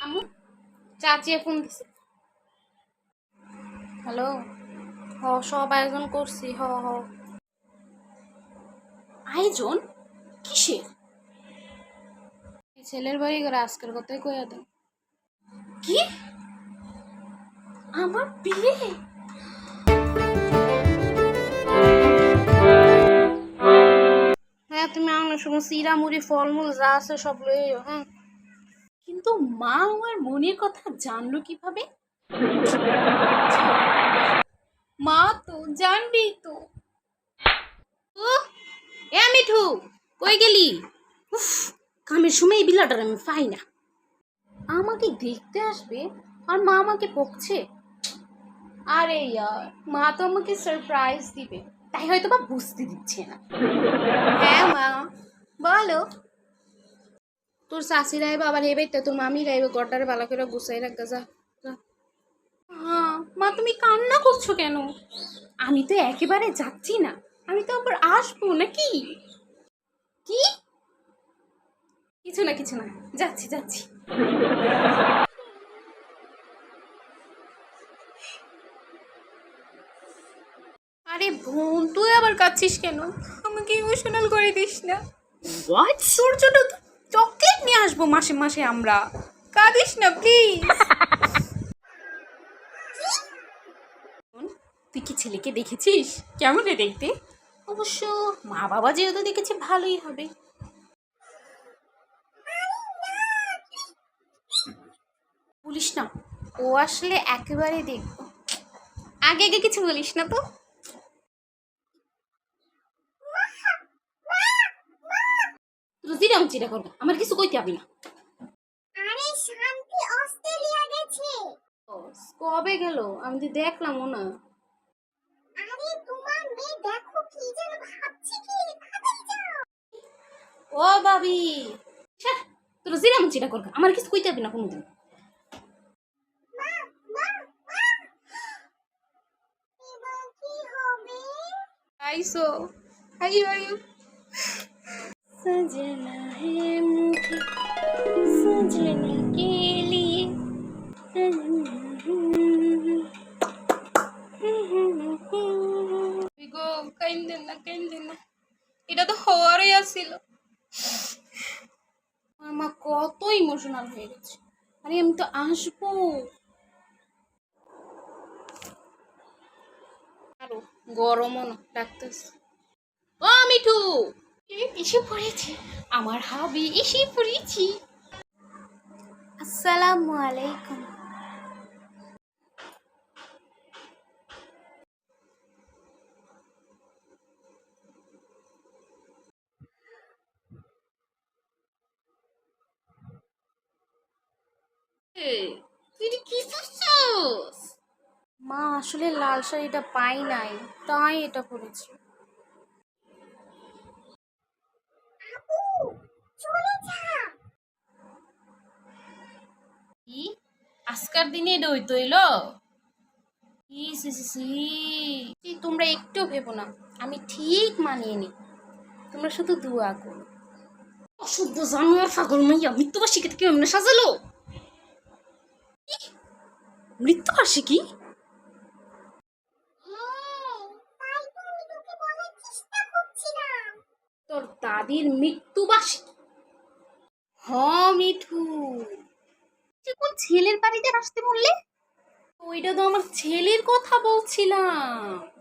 আম্মু চাচিয়ে ফোন দিছে। হ্যালো? হ সব আয়োজন করছি হ হ। আয়োজন? কিসের? ছেলের বাড়ি করে আজকের কথাই কইয়া দেন কি? আমার বিয়ে? হ্যাঁ তুমি আমার সময় চিরা মুড়ি ফলমূল যা আছে সব লয়ে এও, হ্যাঁ? কিন্তু মা আমার মনের কথা জানলো কীভাবে? মা তো জানবি তো। এ মিঠু, কই গেলি? উফ কামের সময় বিলাটার আমি পাই না। আমাকে দেখতে আসবে আর মা আমাকে বকছে। আরে ইয়ার, মা তো আমাকে সারপ্রাইজ দিবে। তাই হয়তো বা বুঝতে দিচ্ছে না। হ্যাঁ মা, বলো। তোর শাশিরা আইবা আবার তো তোর মামি রাইবে গড্ডারে ভালো করে গুছাই রাখবে যা। হ্যাঁ মা তুমি কান্না করছ কেন? আমি তো একেবারে যাচ্ছি না। আমি তো আবার আসব নাকি? কি? কিছু না কিছু না। যাচ্ছি যাচ্ছি। আরে বোন তুই আবার কাচ্ছিস কেন? আমাকে ইমোশনাল করে দিস না। হোয়াট তোর জন্য চকলেট নিয়ে আসব মাসে মাসে আমরা। কাঁদিস না প্লিজ তুই কি ছেলেকে দেখেছিস? কেমন রে দেখতে? অবশ্য মা বাবা যেহেতু দেখেছে, ভালোই হবে। বলিস না, ও আসলে একেবারে দেখব। আগে আগে কিছু বলিস না তো? রুজিরাম চিরা করবে আমার কিছু কইতে হবে না। আরে শান্তি অস্ট্রেলিয়া গেছে। কবে গেল? আমি তো দেখলামও না। আরে তোমার মেয়ে দেখো কি যেন ভাবছে কি ও বাবি তোর জিরাম চিরা করবে আমার কিছু কইতে হবে না কোনোদিন। মা মা মা। এবার কি হবে? আইসো আইও আইও। सजना है मुझे सजने के लिए গো কাইন্দেন না কাইন্দেন না এটা তো হওয়ারই আসছিল আমার মা কত ইমোশনাল হয়ে গেছে আরে আমি তো আসবো আরো গরমও না ডাকতেছে ও মিঠু এই এসে পড়েছি। আমার হাবি এসে পড়েছি। আসসালামু আলাইকুম। তুই কি মা আসলে লাল শাড়িটা পাই নাই তাই এটা পরেছি আপু চলে যা কি আজকার দিনে এটা এই তোমরা একটু ভেবো না, আমি ঠিক মানিয়ে নি তোমরা শুধু দুয়া করো। অশুদ্ধ জানোয়ার ফাগল মাইয়া, মৃত্যুবার্ষিকী থেকে এমনি সাজালো? মৃত্যুবার্ষিকী? তোর দাদির মৃত্যুবার্ষিকী। হ, মিঠু। ছেলের বাড়িতে আসতে বললে? ওইটা তো আমার ছেলের কথা বলছিলাম।